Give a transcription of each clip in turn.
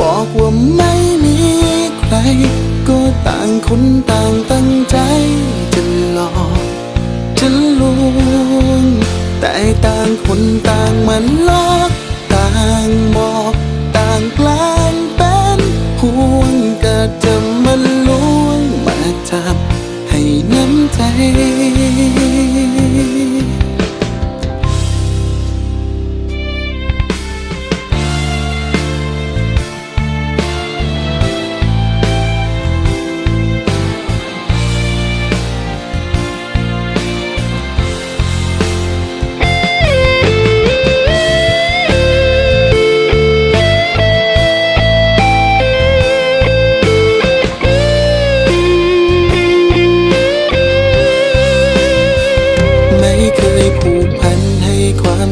บอกว่าไม่มีใคร ก็ต่างคนต่างตั้งใจจะหลอกจะลวงแต่ต่างคนต่างมันหลอก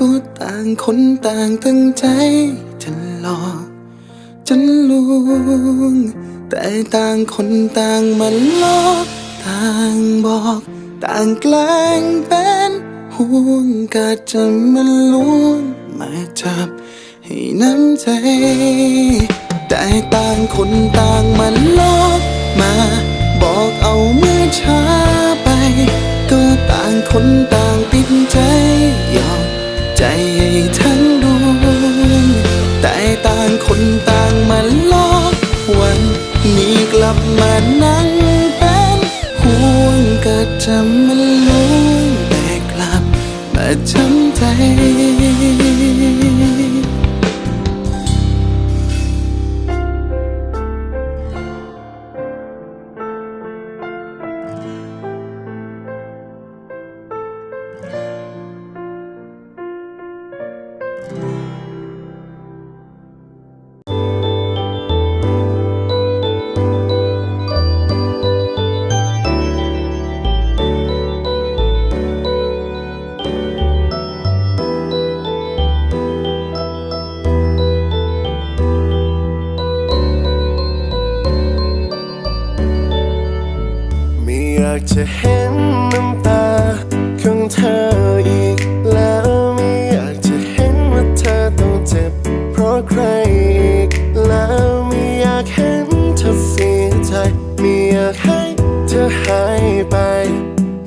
ก็ต่างคนต่างตั้งใจจะหลอกจะลวง แต่ต่างคนต่างมันลอกต่างบอก ต่างแกล้งเป็นห่วงก็จะมันลวงมาจับให้น้ำใจ แต่ต่างคนต่างมันลอกมา บอกเอาเมื่อช้าไป ก็ต่างคนต่างติดใจยอก ใจทั้งดวงแต่ต่างคนต่างมาลอกวันนี้กลับมานั่งเป็นห่วงก็จะมันลวงแต่กลับมาช้ำใจากจะเห็นน้ำตาของเธออีกแล้วไม่อยากจะเห็นว่าเธอต้องเจ็บ เพราะใครอีกแล้วไม่อยากเห็นเธอเสียใจไม่อยากให้เธอหายไป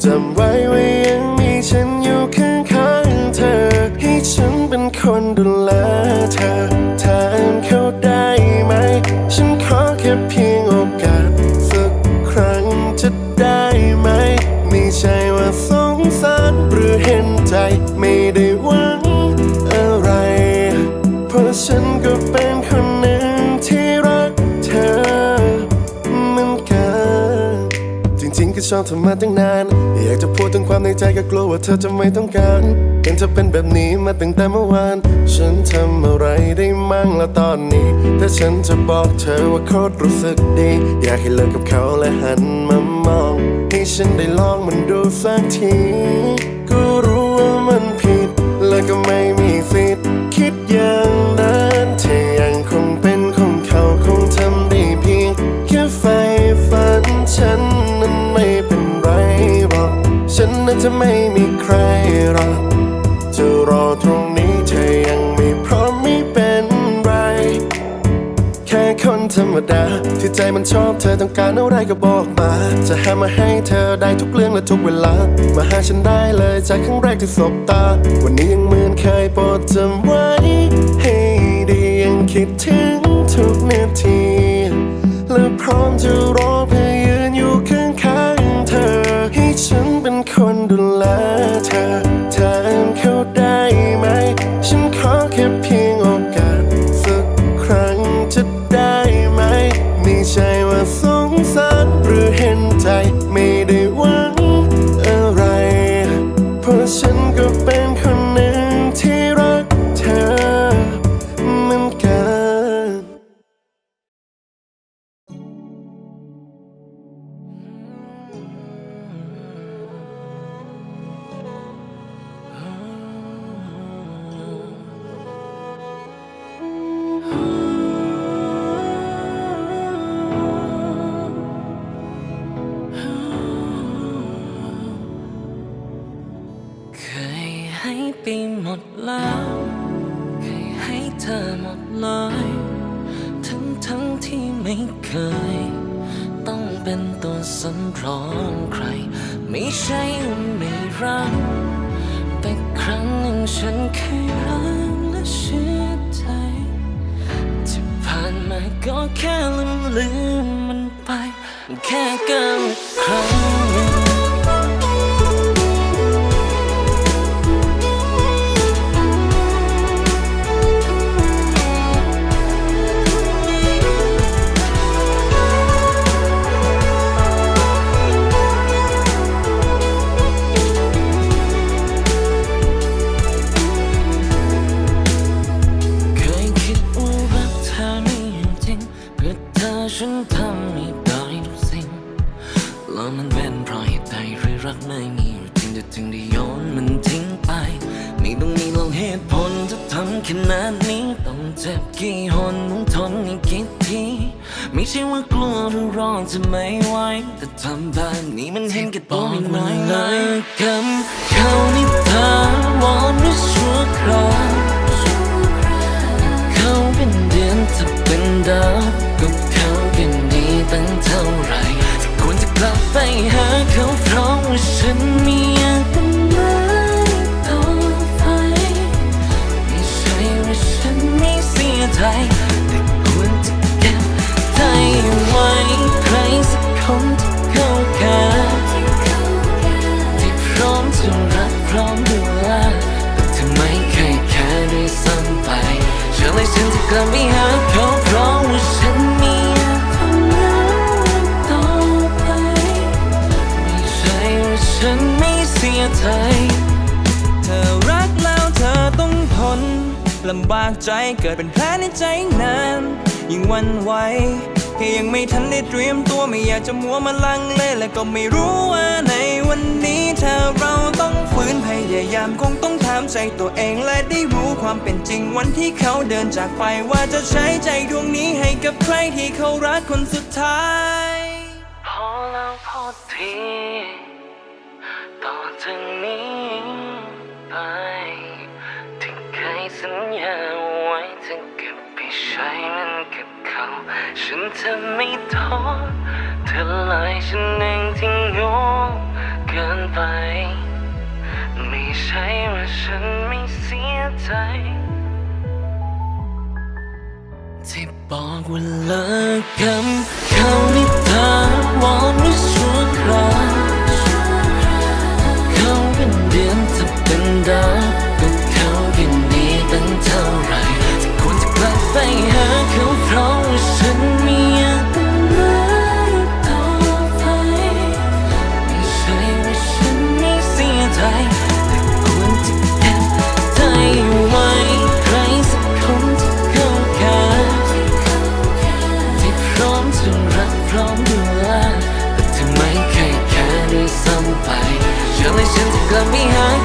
จำไว้ว่ายังมีฉันอยู่ข้างข้างๆเธอ ให้ฉันเป็นคนดูแลเธอถามเขาได้ไหม ฉันขอแค่เพียง ชอบเธอมาตั้งนาน อยากจะพูดถึงความในใจก็กลัวว่าเธอจะไม่ต้องการเห็นเธอเป็นแบบนี้มาตั้งแต่เมื่อวาน ฉันทำอะไรได้มั่งละตอนนี้แต่ฉันจะบอกเธอว่าโคตรรู้สึกดี อยากให้เลิกกับเขาและหันมามองให้ฉันได้ลองมันดูสักที ก็รู้ว่ามันผิด และก็ไม่มีสิทธิ์คิดอย่างนั้นเธอ จะไม่มีใครรอกจะรอตรงนี้เธอยังไม่พร้อมไม่เป็นไร แค่คนธรรมดา ที่ใจมันชอบเธอต้องการอะไรก็บอกมา จะหามาให้เธอได้ทุกเรื่องและทุกเวลา มาหาฉันได้เลยจากครั้งแรกที่สบตา วันนี้ยังเหมือนเคยโปรดจำไว้ให้ดียังคิดถึงทุกนาทีและพร้อมจะรอ ฉันเคยรักและเชื่อใจที่ผ่านมาก็แค่ลืมลืมมันไป แค่ก้า นาดนี้ต้องเจ็บกี่หนต้องทนอีกกี่ทีไม่ใช่ว่ากลัวหรือรอจะไม่ไหวแต่ทำแบบนี้มันเห็นแก่ตัวไม่น้อยเลยคำเขานี่เธอวอนหรือชั่วคราวเขาเป็นเดือนถ้าเป็นดาวกับเขากันดีตั้งเท่าไหร่ควรจะกลับไปหาเขาเพราะว่า บากใจเกิดเป็นแผลในใจนานยิ่งวันไหวแค่ยังไม่ทันได้เตรียมตัวไม่อยากจะมัวมาลังเลและก็ไม่รู้ว่าในวันนี้ถ้าเราต้องฝืนพยายามคงต้องถามใจตัวเองและได้รู้ความเป็นจริงวันที่เขาเดินจากไปว่าจะใช้ใจดวงนี้ให้กับใครที่เขารักคนสุดท้ายพอแล้วพอทีต่อจา สัญญาไว้จะเก็บไปใช้มันกับเขา ฉันจะไม่ท้อเธอเลยฉันเองที่โง่เกินไป ไม่ใช่ว่าฉันไม่เสียใจที่บอกว่าเลิกกันเขานิทาวอนหรื Revelations got me hung